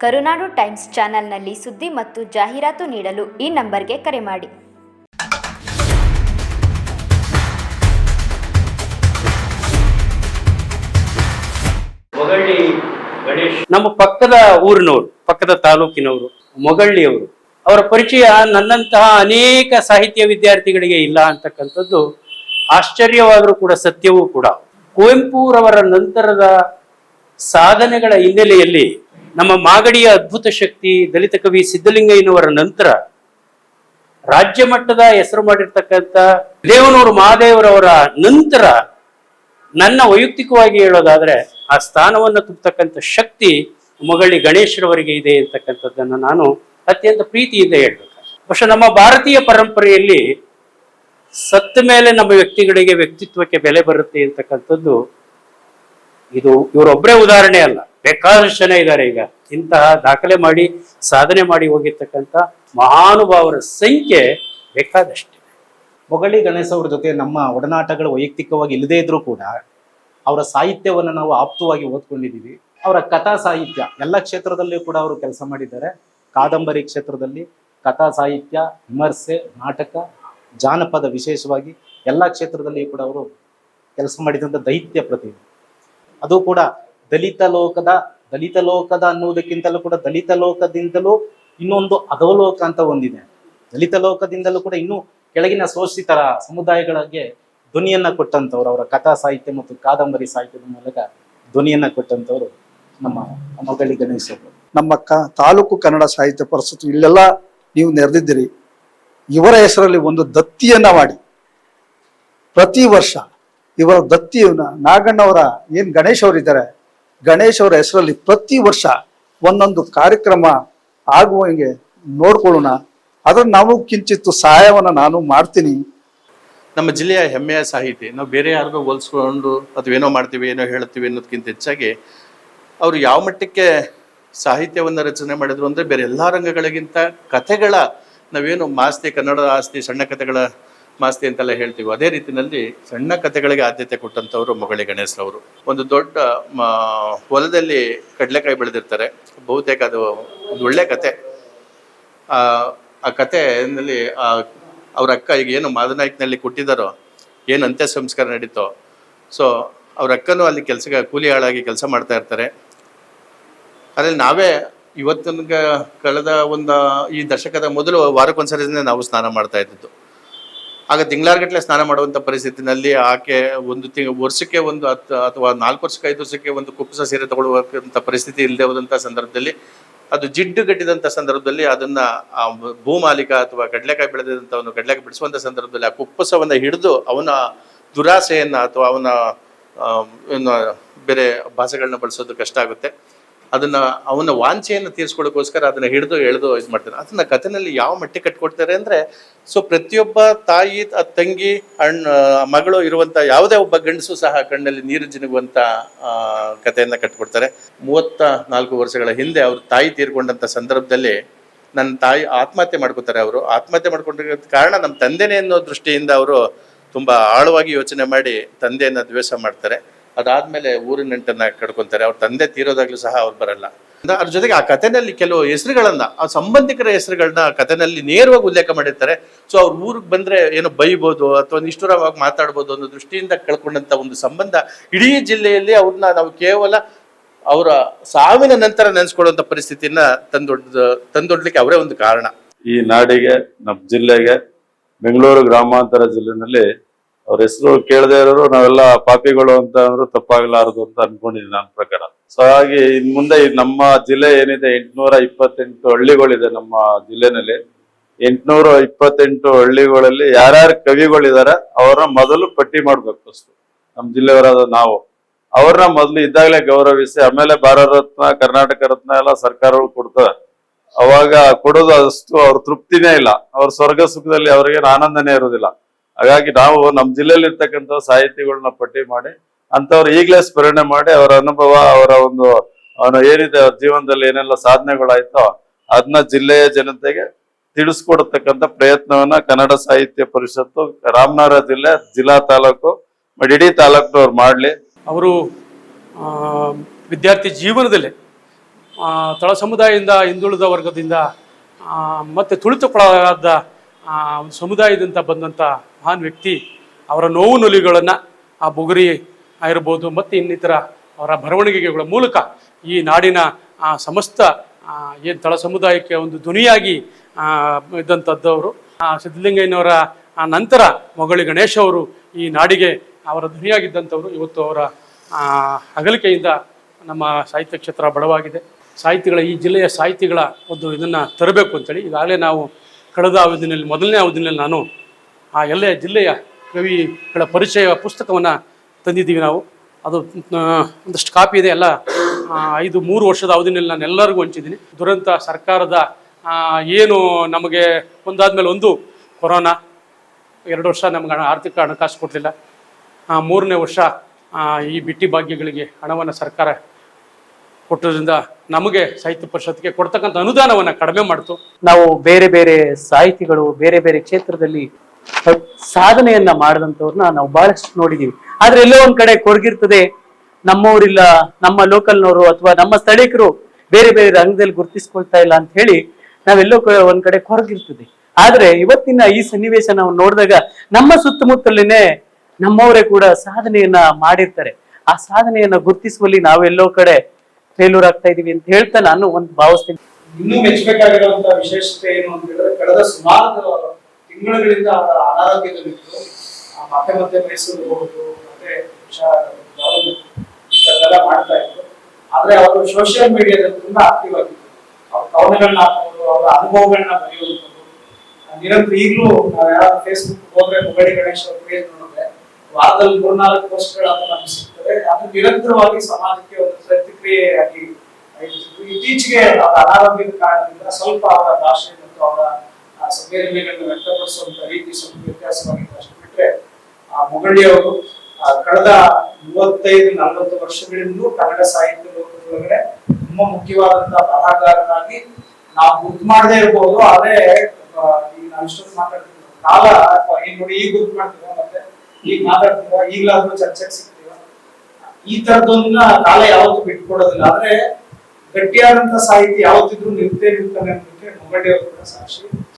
ಕರುನಾಡು times ಚಾನೆಲ್ನಲ್ಲಿ ಸುದ್ದಿ ಮತ್ತು ಜಾಹೀರಾತು ನೀಡಲು ಈ ನಂಬರ್ಗೆ ಕರೆ ಮಾಡಿ. ಮೊಗಳ್ಳಿ ಗಣೇಶ್. ನಮ್ಮ ಪಕ್ಕದ ಊರಿನವರು ಪಕ್ಕದ ತಾಲೂಕಿನವರು ಮೊಗಳ್ಳಿಯವರು ಅವರ ಪರಿಚಯ ನನ್ನಂತಹ ಅನೇಕ ಸಾಹಿತ್ಯ ವಿದ್ಯಾರ್ಥಿಗಳಿಗೆ ಇಲ್ಲ ಅಂತಕ್ಕಂಥದ್ದು ಆಶ್ಚರ್ಯವಾದರೂ ಕೂಡ ಸತ್ಯವೂ ಕೂಡ. ಕುವೆಂಪುರವರ ನಂತರದ ಸಾಧನೆಗಳ ಹಿನ್ನೆಲೆಯಲ್ಲಿ ನಮ್ಮ ಮಾಗಡಿಯ ಅದ್ಭುತ ಶಕ್ತಿ ದಲಿತ ಕವಿ ಸಿದ್ದಲಿಂಗಯ್ಯನವರ ನಂತರ ರಾಜ್ಯ ಮಟ್ಟದ ಹೆಸರು ಮಾಡಿರ್ತಕ್ಕಂಥ ದೇವನೂರು ಮಹಾದೇವರವರ ನಂತರ ನನ್ನ ವೈಯಕ್ತಿಕವಾಗಿ ಹೇಳೋದಾದ್ರೆ ಆ ಸ್ಥಾನವನ್ನು ತುಂಬತಕ್ಕಂಥ ಶಕ್ತಿ ಮೊಗಳಿ ಗಣೇಶರವರಿಗೆ ಇದೆ ಅಂತಕ್ಕಂಥದ್ದನ್ನು ನಾನು ಅತ್ಯಂತ ಪ್ರೀತಿಯಿಂದ ಹೇಳ್ಬೇಕು. ಬಹುಶಃ ನಮ್ಮ ಭಾರತೀಯ ಪರಂಪರೆಯಲ್ಲಿ ಸತ್ತ ಮೇಲೆ ನಮ್ಮ ವ್ಯಕ್ತಿಗಳಿಗೆ ವ್ಯಕ್ತಿತ್ವಕ್ಕೆ ಬೆಲೆ ಬರುತ್ತೆ ಅಂತಕ್ಕಂಥದ್ದು ಇದು ಇವರೊಬ್ಬರೇ ಉದಾಹರಣೆ ಅಲ್ಲ. ಬೇಕಾದಷ್ಟು ಜನ ಇದ್ದಾರೆ ಈಗ. ಇಂತಹ ದಾಖಲೆ ಮಾಡಿ, ಸಾಧನೆ ಮಾಡಿ ಹೋಗಿರ್ತಕ್ಕಂಥ ಮಹಾನುಭಾವರ ಸಂಖ್ಯೆ ಬೇಕಾದಷ್ಟು ಮೊಗಳಿ ಗಣೇಶ ಅವ್ರ ಜೊತೆ ನಮ್ಮ ಒಡನಾಟಗಳು ವೈಯಕ್ತಿಕವಾಗಿ ಇಲ್ಲದೇ ಇದ್ರೂ ಕೂಡ ಅವರ ಸಾಹಿತ್ಯವನ್ನು ನಾವು ಆಪ್ತವಾಗಿ ಓದ್ಕೊಂಡಿದ್ದೀವಿ. ಅವರ ಕಥಾ ಸಾಹಿತ್ಯ, ಎಲ್ಲ ಕ್ಷೇತ್ರದಲ್ಲಿಯೂ ಕೂಡ ಅವರು ಕೆಲಸ ಮಾಡಿದ್ದಾರೆ. ಕಾದಂಬರಿ ಕ್ಷೇತ್ರದಲ್ಲಿ ಕಥಾ ಸಾಹಿತ್ಯ, ವಿಮರ್ಶೆ, ನಾಟಕ, ಜಾನಪದ ವಿಶೇಷವಾಗಿ ಎಲ್ಲ ಕ್ಷೇತ್ರದಲ್ಲಿಯೂ ಕೂಡ ಅವರು ಕೆಲಸ ಮಾಡಿದಂಥ ದೈತ್ಯ ಪ್ರತಿಭೆ ಅದು ಕೂಡ ದಲಿತ ಲೋಕದ ದಲಿತ ಲೋಕದ ಅನ್ನುವುದಕ್ಕಿಂತಲೂ ಕೂಡ ದಲಿತ ಲೋಕದಿಂದಲೂ ಇನ್ನೊಂದು ಅಧೋಲೋಕ ಅಂತ ಒಂದಿದೆ. ದಲಿತ ಲೋಕದಿಂದಲೂ ಕೂಡ ಇನ್ನೂ ಕೆಳಗಿನ ಶೋಷಿತರ ಸಮುದಾಯಗಳಿಗೆ ಧ್ವನಿಯನ್ನ ಕೊಟ್ಟಂತವ್ರು, ಅವರ ಕಥಾ ಸಾಹಿತ್ಯ ಮತ್ತು ಕಾದಂಬರಿ ಸಾಹಿತ್ಯದ ಮೂಲಕ ಧ್ವನಿಯನ್ನ ಕೊಟ್ಟಂತವ್ರು ನಮ್ಮ ಮಗಳಿ ಗಣೇಶ್ ನಮ್ಮ ಕ, ತಾಲೂಕು ಕನ್ನಡ ಸಾಹಿತ್ಯ ಪರಿಷತ್ತು ಇಲ್ಲೆಲ್ಲ ನೀವು ನೆರೆದಿದ್ದೀರಿ. ಇವರ ಹೆಸರಲ್ಲಿ ಒಂದು ದತ್ತಿಯನ್ನ ಮಾಡಿ. ಪ್ರತಿ ವರ್ಷ ಇವರ ದತ್ತಿಯನ್ನ ನಾಗಣ್ಣವರ ಏನ್ ಗಣೇಶ್ ಅವರಿದ್ದಾರೆ ಗಣೇಶ್ ಅವರ ಹೆಸರಲ್ಲಿ ಪ್ರತಿ ವರ್ಷ ಒಂದೊಂದು ಕಾರ್ಯಕ್ರಮ ಆಗುವಂಗೆ ನೋಡ್ಕೊಳ್ಳೋಣ. ಅದ್ರ ನಾವು ಕಿಂಚಿತ್ತು ಸಹಾಯವನ್ನು ನಾನು ಮಾಡ್ತೀನಿ. ನಮ್ಮ ಜಿಲ್ಲೆಯ ಹೆಮ್ಮೆಯ ಸಾಹಿತಿ, ನಾವು ಬೇರೆ ಯಾರಿಗೂ ಹೋಲಿಸ್ಕೊಂಡು ಅಥವಾ ಏನೋ ಮಾಡ್ತೀವಿ, ಏನೋ ಹೇಳ್ತೀವಿ ಅನ್ನೋದಕ್ಕಿಂತ ಹೆಚ್ಚಾಗಿ ಅವರು ಯಾವ ಮಟ್ಟಕ್ಕೆ ಸಾಹಿತ್ಯವನ್ನು ರಚನೆ ಮಾಡಿದ್ರು ಅಂದರೆ ಬೇರೆ ಎಲ್ಲ ರಂಗಗಳಿಗಿಂತ ಕಥೆಗಳ, ನಾವೇನು ಮಾಸ್ತಿ ಕನ್ನಡ ಆಸ್ತಿ ಸಣ್ಣ ಕಥೆಗಳ ಮಾಸ್ತಿ ಅಂತೆಲ್ಲ ಹೇಳ್ತೀವಿ, ಅದೇ ರೀತಿಯಲ್ಲಿ ಸಣ್ಣ ಕಥೆಗಳಿಗೆ ಆದ್ಯತೆ ಕೊಟ್ಟಂಥವ್ರು ಮೊಗಳಿ ಗಣೇಶ್ರವರು. ಒಂದು ದೊಡ್ಡ ಹೊಲದಲ್ಲಿ ಕಡಲೆಕಾಯಿ ಬೆಳೆದಿರ್ತಾರೆ. ಬಹುತೇಕ ಅದು ಒಂದು ಒಳ್ಳೆ ಕತೆ ಆ ಕಥೆನಲ್ಲಿ ಅವ್ರ ಅಕ್ಕ ಈಗ ಏನು ಮಾದನಾಯ್ಕನಲ್ಲಿ ಕೊಟ್ಟಿದ್ದಾರೋ, ಏನು ಅಂತ್ಯ ಸಂಸ್ಕಾರ ನಡೀತೋ, ಸೊ ಅವ್ರ ಅಕ್ಕನೂ ಅಲ್ಲಿ ಕೆಲಸ ಕೂಲಿ ಆಳಾಗಿ ಕೆಲಸ ಮಾಡ್ತಾ ಇರ್ತಾರೆ. ಅದರಲ್ಲಿ ನಾವೇ ಇವತ್ತಿನ ಕಳೆದ ಒಂದು ಈ ದಶಕದ ಮೊದಲು ವಾರಕ್ಕೊಂದ್ಸರಿನೇ ನಾವು ಸ್ನಾನ ಮಾಡ್ತಾ ಇದ್ದದ್ದು. ಆಗ ತಿಂಗಳಾರ್ಗಟ್ಲೆ ಸ್ನಾನ ಮಾಡುವಂಥ ಪರಿಸ್ಥಿತಿನಲ್ಲಿ ಆಕೆ ಒಂದು ತಿಂಗ್, ವರ್ಷಕ್ಕೆ ಒಂದು ಹತ್ತು ಅಥವಾ ನಾಲ್ಕು ವರ್ಷಕ್ಕೆ ಐದು ವರ್ಷಕ್ಕೆ ಒಂದು ಕುಪ್ಪಸ ಸೀರೆ ತಗೊಳ್ಳುವಂಥ ಪರಿಸ್ಥಿತಿ ಇಲ್ಲದೆ ಹೋದಂಥ ಸಂದರ್ಭದಲ್ಲಿ, ಅದು ಜಿಡ್ಡು ಕಟ್ಟಿದಂಥ ಸಂದರ್ಭದಲ್ಲಿ ಅದನ್ನ ಭೂಮಾಲೀಕ ಅಥವಾ ಕಡಲೆಕಾಯಿ ಒಂದು ಕಡಲೆಕಾಯಿ ಬಿಡಿಸುವಂಥ ಸಂದರ್ಭದಲ್ಲಿ ಆ ಕುಪ್ಪಸವನ್ನ ಹಿಡಿದು ಅವನ ದುರಾಸೆಯನ್ನು ಅಥವಾ ಅವನ ಬೇರೆ ಭಾಷೆಗಳನ್ನ ಬಳಸೋದು ಕಷ್ಟ ಆಗುತ್ತೆ. ಅದನ್ನ ಅವನ ವಾಂಚೆಯನ್ನು ತೀರಿಸ್ಕೊಳ್ಳೋಕ್ಕೋಸ್ಕರ ಅದನ್ನ ಹಿಡಿದು ಎಳೆದು ಇದು ಮಾಡ್ತಾರೆ. ಅದನ್ನ ಕಥೆನಲ್ಲಿ ಯಾವ ಮಟ್ಟಿಗೆ ಕಟ್ಕೊಡ್ತಾರೆ ಅಂದ್ರೆ, ಸೊ ಪ್ರತಿಯೊಬ್ಬ ತಾಯಿ ತಂಗಿ, ಅಣ್ಣ, ಮಗಳು ಇರುವಂತ ಯಾವುದೇ ಒಬ್ಬ ಗಂಡಸು ಸಹ ಕಣ್ಣಲ್ಲಿ ನೀರು ಜಿನುಗುವಂತ ಕಥೆಯನ್ನ ಕಟ್ಕೊಡ್ತಾರೆ. ಮೂವತ್ತ ನಾಲ್ಕು ವರ್ಷಗಳ ಹಿಂದೆ ಅವ್ರ ತಾಯಿ ತೀರ್ಕೊಂಡಂತ ಸಂದರ್ಭದಲ್ಲಿ ನನ್ನ ತಾಯಿ ಆತ್ಮಹತ್ಯೆ ಮಾಡ್ಕೋತಾರೆ ಅವರು. ಆತ್ಮಹತ್ಯೆ ಮಾಡ್ಕೊಂಡಿರೋ ಕಾರಣ ನಮ್ಮ ತಂದೆನೇ ಅನ್ನೋ ದೃಷ್ಟಿಯಿಂದ ಅವರು ತುಂಬಾ ಆಳವಾಗಿ ಯೋಚನೆ ಮಾಡಿ ತಂದೆಯನ್ನ ದ್ವೇಷ ಮಾಡ್ತಾರೆ. ಅದಾದ್ಮೇಲೆ ಊರಿನ ನೆಂಟನ್ನ ಕಡ್ಕೊಂತಾರೆ ಅವ್ರ ತಂದೆ ತೀರೋದಾಗ್ಲೂ ಸಹ ಅವ್ರು ಬರಲ್ಲ. ಅಂದ- ಅದ್ರ ಜೊತೆಗೆ ಆ ಕಥೆನಲ್ಲಿ ಕೆಲವು ಹೆಸರುಗಳನ್ನ, ಆ ಸಂಬಂಧಿಕರ ಹೆಸರುಗಳನ್ನ ಕಥೆನಲ್ಲಿ ನೇರವಾಗಿ ಉಲ್ಲೇಖ ಮಾಡಿರ್ತಾರೆ. ಸೊ ಅವ್ರ ಊರಿಗೆ ಬಂದ್ರೆ ಏನೋ ಬೈಬೋದು ಅಥವಾ ನಿಷ್ಠುರವಾಗಿ ಮಾತಾಡ್ಬೋದು ಅನ್ನೋ ದೃಷ್ಟಿಯಿಂದ ಕಳ್ಕೊಂಡಂತ ಒಂದು ಸಂಬಂಧ ಇಡೀ ಜಿಲ್ಲೆಯಲ್ಲಿ ಅವ್ರನ್ನ ನಾವು ಕೇವಲ ಅವರ ಸಾವಿನ ನಂತರ ನೆನೆಸ್ಕೊಳ್ಳುವಂತ ಪರಿಸ್ಥಿತಿಯನ್ನ ತಂದೊಡ್ಡ ತಂದೊಡ್ಲಿಕ್ಕೆ ಅವರೇ ಒಂದು ಕಾರಣ. ಈ ನಾಡಿಗೆ ನಮ್ಮ ಜಿಲ್ಲೆಗೆ, ಬೆಂಗಳೂರು ಗ್ರಾಮಾಂತರ ಜಿಲ್ಲೆನಲ್ಲಿ ಅವ್ರ ಹೆಸರು ಕೇಳದೇ ಇರೋರು, ನಾವೆಲ್ಲ ಪಾಪಿಗಳು ಅಂತ ಅಂದ್ರೆ ತಪ್ಪಾಗಲಾರದು ಅಂತ ಅನ್ಕೊಂಡಿದ್ದೀನಿ ನನ್ನ ಪ್ರಕಾರ. ಸೊ ಹಾಗೆ ಇನ್ ಮುಂದೆ ನಮ್ಮ ಜಿಲ್ಲೆ ಏನಿದೆ, ಎಂಟ್ನೂರ ಇಪ್ಪತ್ತೆಂಟು ಹಳ್ಳಿಗಳಿದೆ ನಮ್ಮ ಜಿಲ್ಲೆನಲ್ಲಿ. ಎಂಟ್ನೂರ ಇಪ್ಪತ್ತೆಂಟು ಹಳ್ಳಿಗಳಲ್ಲಿ ಯಾರ್ಯಾರು ಕವಿಗಳಿದ್ದಾರೆ ಅವ್ರನ್ನ ಮೊದಲು ಪಟ್ಟಿ ಮಾಡ್ಬೇಕು ಫಸ್ಟ್ ನಮ್ಮ ಜಿಲ್ಲೆಯವರಾದ ನಾವು. ಅವ್ರನ್ನ ಮೊದಲು ಇದ್ದಾಗಲೇ ಗೌರವಿಸಿ, ಆಮೇಲೆ ಭಾರತ ರತ್ನ, ಕರ್ನಾಟಕ ರತ್ನ ಎಲ್ಲ ಸರ್ಕಾರಗಳು ಕೊಡ್ತಾರೆ ಅವಾಗ ಕೊಡೋದು ಅಷ್ಟು ಅವ್ರ ತೃಪ್ತಿನೇ ಇಲ್ಲ. ಅವ್ರ ಸ್ವರ್ಗ ಸುಖದಲ್ಲಿ ಅವ್ರಿಗೆ ಆನಂದನೇ ಇರೋದಿಲ್ಲ. ಹಾಗಾಗಿ ನಾವು ನಮ್ಮ ಜಿಲ್ಲೆಯಲ್ಲಿ ಇರ್ತಕ್ಕಂಥ ಸಾಹಿತಿಗಳನ್ನ ಪಟ್ಟಿ ಮಾಡಿ ಅಂತವ್ರು ಈಗಲೇ ಸ್ಮರಣೆ ಮಾಡಿ ಅವರ ಅನುಭವ, ಅವರ ಒಂದು, ಅವನು ಏನಿದೆ, ಅವ್ರ ಜೀವನದಲ್ಲಿ ಏನೆಲ್ಲ ಸಾಧನೆಗಳಾಯ್ತೋ ಅದನ್ನ ಜಿಲ್ಲೆಯ ಜನತೆಗೆ ತಿಳಿಸ್ಕೊಡತಕ್ಕಂಥ ಪ್ರಯತ್ನವನ್ನ ಕನ್ನಡ ಸಾಹಿತ್ಯ ಪರಿಷತ್ತು, ರಾಮನಗರ ಜಿಲ್ಲೆ, ಜಿಲ್ಲಾ ತಾಲೂಕು ಮಡಿಡಿ ಇಡೀ ತಾಲೂಕಿನವ್ರು ಮಾಡಲಿ. ಅವರು ವಿದ್ಯಾರ್ಥಿ ಜೀವನದಲ್ಲಿ ತಳ ಸಮುದಾಯದಿಂದ ಹಿಂದುಳಿದ ವರ್ಗದಿಂದ ಮತ್ತೆ ತುಳಿತಕ್ಕೊಳಗಾದ ಒಂದು ಸಮುದಾಯದಿಂದ ಬಂದಂಥ ಮಹಾನ್ ವ್ಯಕ್ತಿ ಅವರ ನೋವು ನುಲಿಗಳನ್ನು ಆ ಬುಗುರಿ ಆಗಿರ್ಬೋದು ಮತ್ತು ಇನ್ನಿತರ ಅವರ ಬರವಣಿಗೆಗಳ ಮೂಲಕ ಈ ನಾಡಿನ ಆ, ಸಮಸ್ತ ಏನು ತಳ ಸಮುದಾಯಕ್ಕೆ ಒಂದು ಧ್ವನಿಯಾಗಿ ಇದ್ದಂಥದ್ದವರು ಆ, ಸಿದ್ಧಲಿಂಗಯ್ಯನವರ ನಂತರ ಮೊಗಳಿ ಗಣೇಶ ಅವರು ಈ ನಾಡಿಗೆ ಅವರ ಧ್ವನಿಯಾಗಿದ್ದಂಥವರು ಇವತ್ತು ಅವರ ಅಗಲಿಕೆಯಿಂದ ನಮ್ಮ ಸಾಹಿತ್ಯ ಕ್ಷೇತ್ರ ಬಡವಾಗಿದೆ. ಸಾಹಿತಿಗಳ ಈ ಜಿಲ್ಲೆಯ ಸಾಹಿತಿಗಳ ಒಂದು ಇದನ್ನು ತರಬೇಕು ಅಂತೇಳಿ ಈಗಾಗಲೇ ನಾವು ಕಳೆದ ಅವಧಿನಲ್ಲಿ ಮೊದಲನೇ ಅವಧಿನಲ್ಲಿ ನಾನು ಆ ಎಲ್ಲ ಜಿಲ್ಲೆಯ ಕವಿಗಳ ಪರಿಚಯ ಪುಸ್ತಕವನ್ನು ತಂದಿದ್ದೀವಿ ನಾವು. ಅದು ಒಂದಷ್ಟು ಕಾಪಿ ಇದೆ. ಎಲ್ಲ ಐದು, ಮೂರು ವರ್ಷದ ಅವಧಿನಲ್ಲಿ ನಾನು ಎಲ್ಲರಿಗೂ ಹಂಚಿದ್ದೀನಿ. ದುರಂತ ಸರ್ಕಾರದ ಏನು ನಮಗೆ ಒಂದಾದ್ಮೇಲೆ ಒಂದು ಕೊರೋನಾ, ಎರಡು ವರ್ಷ ನಮ್ಗೆ ಹಣ, ಆರ್ಥಿಕ ಹಣಕಾಸು ಕೊಡಲಿಲ್ಲ. ಮೂರನೇ ವರ್ಷ ಈ ಬಿಟ್ಟಿ ಭಾಗ್ಯಗಳಿಗೆ ಹಣವನ್ನು ಸರ್ಕಾರ ಕೊಟ್ಟದ್ರಿಂದ ನಮಗೆ ಸಾಹಿತ್ಯ ಪರಿಷತ್ಗೆ ಕೊಡ್ತಕ್ಕಂಥ ಅನುದಾನವನ್ನು ಕಡಿಮೆ ಮಾಡ್ತು. ನಾವು ಬೇರೆ ಬೇರೆ ಸಾಹಿತಿಗಳು, ಬೇರೆ ಬೇರೆ ಕ್ಷೇತ್ರದಲ್ಲಿ ಸಾಧನೆಯನ್ನ ಮಾಡಿದಂಥವ್ರನ್ನ ನಾವು ಬಹಳಷ್ಟು ನೋಡಿದೀವಿ. ಆದ್ರೆ ಎಲ್ಲೋ ಒಂದ್ ಕಡೆ ಕೊರಗಿರ್ತದೆ ನಮ್ಮವರಿಲ್ಲ, ನಮ್ಮ ಲೋಕಲ್ನವರು ಅಥವಾ ನಮ್ಮ ಸ್ಥಳೀಕರು ಬೇರೆ ಬೇರೆ ರಂಗದಲ್ಲಿ ಗುರುತಿಸ್ಕೊಳ್ತಾ ಇಲ್ಲ ಅಂತ ಹೇಳಿ ನಾವೆಲ್ಲೋ ಒಂದ್ ಕಡೆ ಕೊರಗಿರ್ತದೆ ಆದ್ರೆ ಇವತ್ತಿನ ಈ ಸನ್ನಿವೇಶ ನಾವು ನೋಡಿದಾಗ ನಮ್ಮ ಸುತ್ತಮುತ್ತಲಿನೇ ನಮ್ಮವರೇ ಕೂಡ ಸಾಧನೆಯನ್ನ ಮಾಡಿರ್ತಾರೆ. ಆ ಸಾಧನೆಯನ್ನ ಗುರುತಿಸುವಲ್ಲಿ ನಾವೆಲ್ಲೋ ಕಡೆ ಫೇಲ್ಯೂರ್ ಆಗ್ತಾ ಇದೀವಿ ಅಂತ ಹೇಳ್ತಾ ನಾನು ಒಂದು ಭಾವಿಸ್ತೀನಿ. ಇನ್ನೂ ಮೆಚ್ಚಬೇಕಾಗಿರುವಂತಹ ವಿಶೇಷತೆ ಏನು ಅಂತ ಹೇಳಿದ್ರೆ, ಕಳೆದ ಸುಮಾರು ತಿಂಗಳುಗಳಿಂದ ಅನಾರೋಗ್ಯದಲ್ಲಿತ್ತು ಮತ್ತೆ ಮತ್ತೆ ಮೈಸೂರು ಹೋಗುದು, ಮತ್ತೆ ಈ ಮಾಡ್ತಾ ಇದ್ರು. ಆದ್ರೆ ಅವರು ಸೋಷಿಯಲ್ ಮೀಡಿಯಾದಲ್ಲಿ ತುಂಬಾ ಆಕ್ಟಿವ್ ಆಗಿದ್ರು. ಅವ್ರ ಕವನಗಳನ್ನ ಹಾಕೋದು ಅವರ ಅನುಭವಗಳನ್ನ ಬರೆಯೋದು. ನಿರಂತರ ಈಗಲೂ ನಾವು ಯಾರು ಫೇಸ್ಬುಕ್ ಹೋದ್ರೆ, ಮುಗಳಿ ಗಣೇಶ್ ಅವ್ರ ಪೇಜ್ ನೋಡಿದ್ರೆ, ವಾರದಲ್ಲಿ ಮೂರ್ನಾಲ್ಕು ಪೋಸ್ಟ್ಗಳಾದ್ರೂ ನಮ್ಗೆ ಸಿಗ್ತದೆ. ಅದು ನಿರಂತರವಾಗಿ ಸಮಾಜಕ್ಕೆ ಒಂದು ಪ್ರತಿಕ್ರಿಯೆಯಾಗಿ. ಇತ್ತೀಚೆಗೆ ಅವರ ಅನಾರೋಗ್ಯದ ಕಾರಣದಿಂದ ಸ್ವಲ್ಪ ಅವರ ಭಾಷೆ ಮತ್ತು ಅವರ ಸಂವೇದನೆಗಳನ್ನು ವ್ಯಕ್ತಪಡಿಸುವಂತ ರೀತಿ ಸ್ವಲ್ಪ ವ್ಯತ್ಯಾಸವಾಗಿದೆ ಅಷ್ಟು ಬಿಟ್ರೆ, ಆ ಮೊಗಳಿಯವರು ಕಳೆದ ಮೂವತ್ತೈದು, ನಲವತ್ತು ವರ್ಷಗಳಿಂದ ಕನ್ನಡ ಸಾಹಿತ್ಯ ಲೋಕದೊಳಗಡೆ ತುಂಬಾ ಮುಖ್ಯವಾದಂತಹ ಬರಹಗಾರರಾಗಿ ನಾವು ಗುರ್ತು ಮಾಡದೇ ಇರಬಹುದು ಆದ್ರೆ ಈಗ ನಾವು ಇಷ್ಟೊಂದು ಮಾತಾಡ್ತೀವಿ ಕಾಲ ಈಗ ನೋಡಿ ಈಗ ಗುರ್ತು ಮಾಡ್ತೀವ, ಮತ್ತೆ ಈಗ ಮಾತಾಡ್ತೀವ ಈಗಲಾದ್ರೂ ಚರ್ಚೆಗೆ ಸಿಗ್ತೀವ, ಈ ತರದೊಂದನ್ನ ಕಾಲ ಯಾವತ್ತೂ ಬಿಟ್ಕೊಡೋದಿಲ್ಲ. ಆದ್ರೆ ಗಟ್ಟಿಯಾದಂತ ಸಾಹಿತ್ಯ ಯಾವತ್ತಿದ್ರು ನಿಲ್ತೇ ನಿಲ್ತಾನೆ ಅನ್ನೋದಕ್ಕೆ ಮುಗಳ್ಳಿ ಅವರು ಕೂಡ ಸಾಕ್ಷಿ.